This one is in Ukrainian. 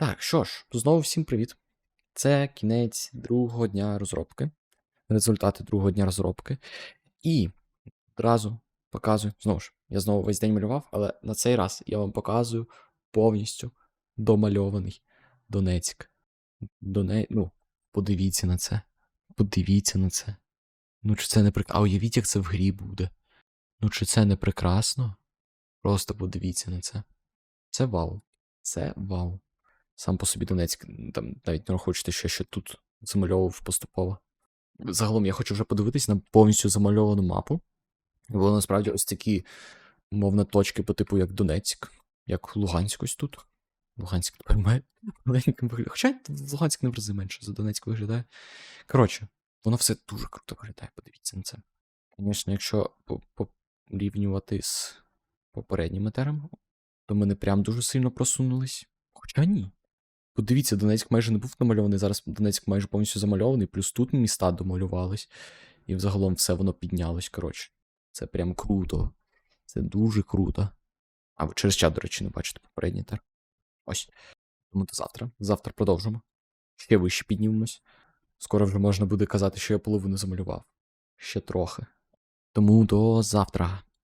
Так, що ж, знову всім привіт. Це кінець другого дня розробки. Результати другого дня розробки. І одразу показую. Знову ж, я знову весь день малював, але на цей раз я вам показую повністю домальований Донецьк. Доне... Ну, подивіться на це. Подивіться на це. Ну, чи це не прекрасно. А уявіть, як це в грі буде. Ну, чи це не прекрасно? Просто подивіться на це. Це вау. Це вау. Сам по собі Донецьк, там навіть не хочете, що ще тут замальовував поступово. Загалом я хочу вже подивитись на повністю замальовану мапу. Бо насправді ось такі, мовно, точки по типу як Донецьк, як Луганськ ось тут. Луганськ тепер має маленьким виглядає. Хоча Луганськ не в рази менше за Донецьк виглядає. Коротше, воно все дуже круто виглядає, подивіться на це. Звісно, якщо порівнювати з попереднім етером, то ми не прям дуже сильно просунулись. Хоча ні. Подивіться, Донецьк майже не був намальований, зараз Донецьк майже повністю замальований, плюс тут міста домалювались, і взагалом все воно піднялось, коротше. Це прям круто. Це дуже круто. А ви через чат, до речі, не бачите попередній тер. Ось. Тому до завтра. Завтра продовжимо. Ще вище піднімемось. Скоро вже можна буде казати, що я половину замалював. Ще трохи. Тому до завтра.